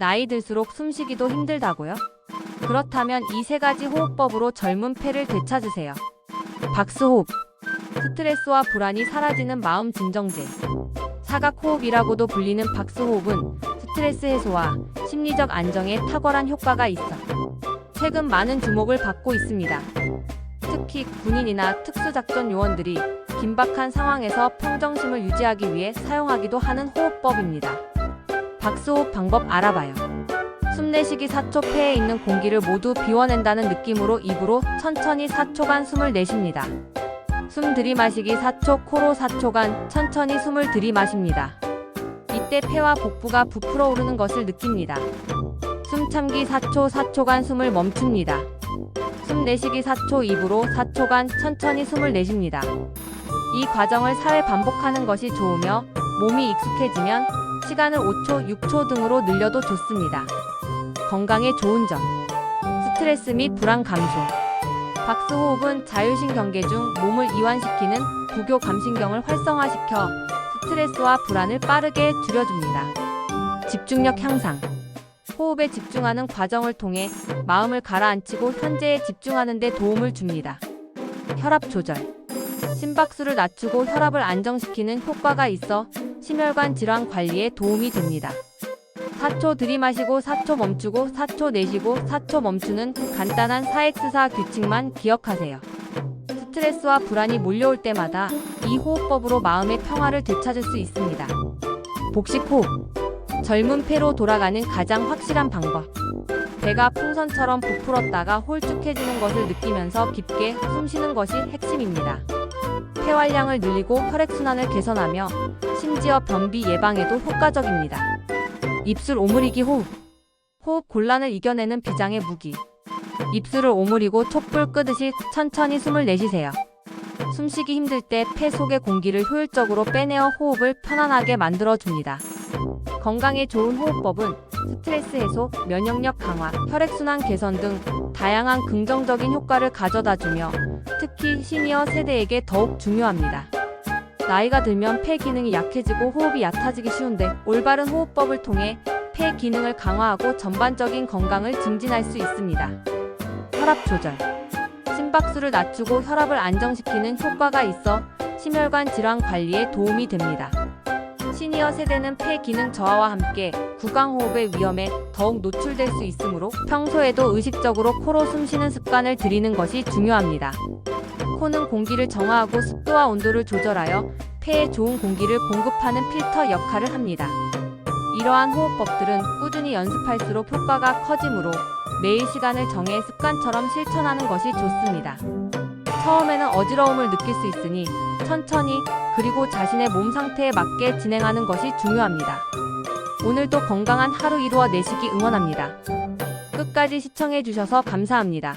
나이 들수록 숨쉬기도 힘들다고요? 그렇다면 이 세 가지 호흡법으로 젊은 폐를 되찾으세요. 박스호흡. 스트레스와 불안이 사라지는 마음 진정제. 사각호흡이라고도 불리는 박스호흡은 스트레스 해소와 심리적 안정에 탁월한 효과가 있어 최근 많은 주목을 받고 있습니다. 특히 군인이나 특수작전 요원들이 긴박한 상황에서 평정심을 유지하기 위해 사용하기도 하는 호흡법입니다. 박스호흡 방법 알아봐요. 숨내쉬기 4초 폐에 있는 공기를 모두 비워낸다는 느낌으로 입으로 천천히 4초간 숨을 내쉽니다. 숨 들이마시기 4초, 코로 4초간 천천히 숨을 들이마십니다. 이때 폐와 복부가 부풀어 오르는 것을 느낍니다. 숨 참기 4초, 4초간 숨을 멈춥니다. 숨 내쉬기 4초, 입으로 4초간 천천히 숨을 내쉽니다. 이 과정을 4회 반복하는 것이 좋으며 몸이 익숙해지면 시간을 5초, 6초 등으로 늘려도 좋습니다. 건강에 좋은 점. 스트레스 및 불안 감소. 박스 호흡은 자율신 경계 중 몸을 이완시키는 부교 감신경을 활성화시켜 스트레스와 불안을 빠르게 줄여줍니다. 집중력 향상. 호흡에 집중하는 과정을 통해 마음을 가라앉히고 현재에 집중하는 데 도움을 줍니다. 혈압 조절. 심박수를 낮추고 혈압을 안정시키는 효과가 있어 심혈관 질환 관리에 도움이 됩니다. 4초 들이마시고 4초 멈추고 4초 내쉬고 4초 멈추는 간단한 4X4 규칙만 기억하세요. 스트레스와 불안이 몰려올 때마다 이 호흡법으로 마음의 평화를 되찾을 수 있습니다. 복식 호흡. 젊은 폐로 돌아가는 가장 확실한 방법. 배가 풍선처럼 부풀었다가 홀쭉해지는 것을 느끼면서 깊게 숨 쉬는 것이 핵심입니다. 폐활량을 늘리고 혈액순환을 개선하며 심지어 변비 예방에도 효과적입니다. 입술 오므리기 호흡. 호흡 곤란을 이겨내는 비장의 무기. 입술을 오므리고 촛불 끄듯이 천천히 숨을 내쉬세요. 숨쉬기 힘들 때 폐 속의 공기를 효율적으로 빼내어 호흡을 편안하게 만들어줍니다. 건강에 좋은 호흡법은 스트레스 해소, 면역력 강화, 혈액순환 개선 등 다양한 긍정적인 효과를 가져다 주며 특히 시니어 세대에게 더욱 중요합니다. 나이가 들면 폐 기능이 약해지고 호흡이 얕아지기 쉬운데 올바른 호흡법을 통해 폐 기능을 강화하고 전반적인 건강을 증진할 수 있습니다. 혈압 조절. 심박수를 낮추고 혈압을 안정시키는 효과가 있어 심혈관 질환 관리에 도움이 됩니다. 시니어 세대는 폐 기능 저하와 함께 구강호흡의 위험에 더욱 노출될 수 있으므로 평소에도 의식적으로 코로 숨쉬는 습관을 들이는 것이 중요합니다. 코는 공기를 정화하고 습도와 온도를 조절하여 폐에 좋은 공기를 공급하는 필터 역할을 합니다. 이러한 호흡법들은 꾸준히 연습할수록 효과가 커지므로 매일 시간을 정해 습관처럼 실천하는 것이 좋습니다. 처음에는 어지러움을 느낄 수 있으니 천천히 그리고 자신의 몸 상태에 맞게 진행하는 것이 중요합니다. 오늘도 건강한 하루 이루어 내시기 응원합니다. 끝까지 시청해주셔서 감사합니다.